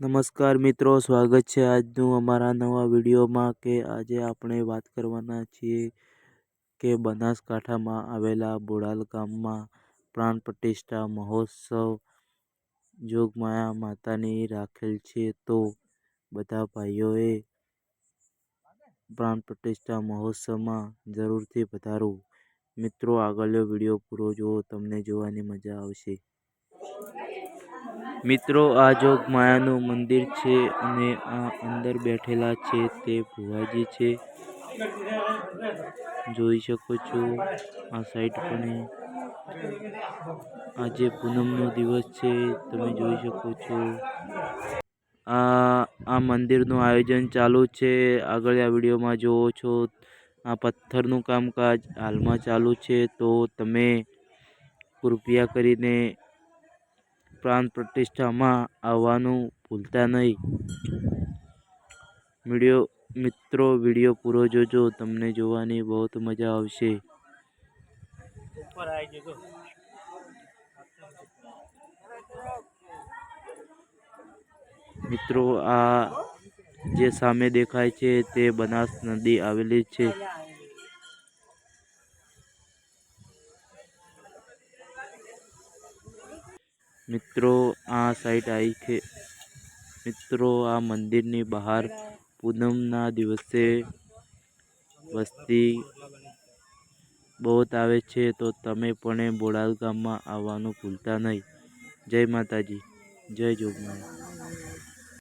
નમસ્કાર મિત્રો, સ્વાગત છે આજનું અમારા નવા વિડીયોમાં કે આજે આપણે વાત કરવાના છીએ કે બનાસકાંઠામાં આવેલા બોડાલ ગામમાં પ્રાણ પ્રતિષ્ઠા મહોત્સવ જોગમાયા માતાની રાખેલ છે. તો બધા ભાઈઓએ પ્રાણ પ્રતિષ્ઠા મહોત્સવમાં જરૂરથી પધારવું. મિત્રો, આગળનો વીડિયો પૂરો જુઓ તમને જોવાની મજા આવશે. મિત્રો, આ જોગ માયાનું મંદિર છે અને આ અંદર બેઠેલા છે તે ભુવાજી છે. જોઈ શકો છો, આ સાઈડ પણ આજે પૂનમનો દિવસ છે, તમે જોઈ શકો છો. આ આ મંદિરનું આયોજન ચાલુ છે. આગળ આ વિડીયોમાં જોવો છો, આ પથ્થરનું કામકાજ હાલમાં ચાલુ છે. તો તમે કૃપયા કરીને પ્રાણ પ્રતિષ્ઠામાં આવવાનું ભૂલતા નહીં. વીડિયો, મિત્રો, વીડિયો પૂરો જોજો. તમને જોવાની બહુ મજા આવશે. મિત્રો, આ જે સામે દેખાય છે તે બનાસ નદી આવેલી છે. મિત્રો, આ સાઈડ આવી છે. મિત્રો, આ મંદિરની બહાર પૂનમના દિવસે વસ્તી બહુ આવે છે, તો તમે પણ બોડાલ ગામમાં આવવાનું ભૂલતા નહીં. જય માતાજી. જય જોગમાયા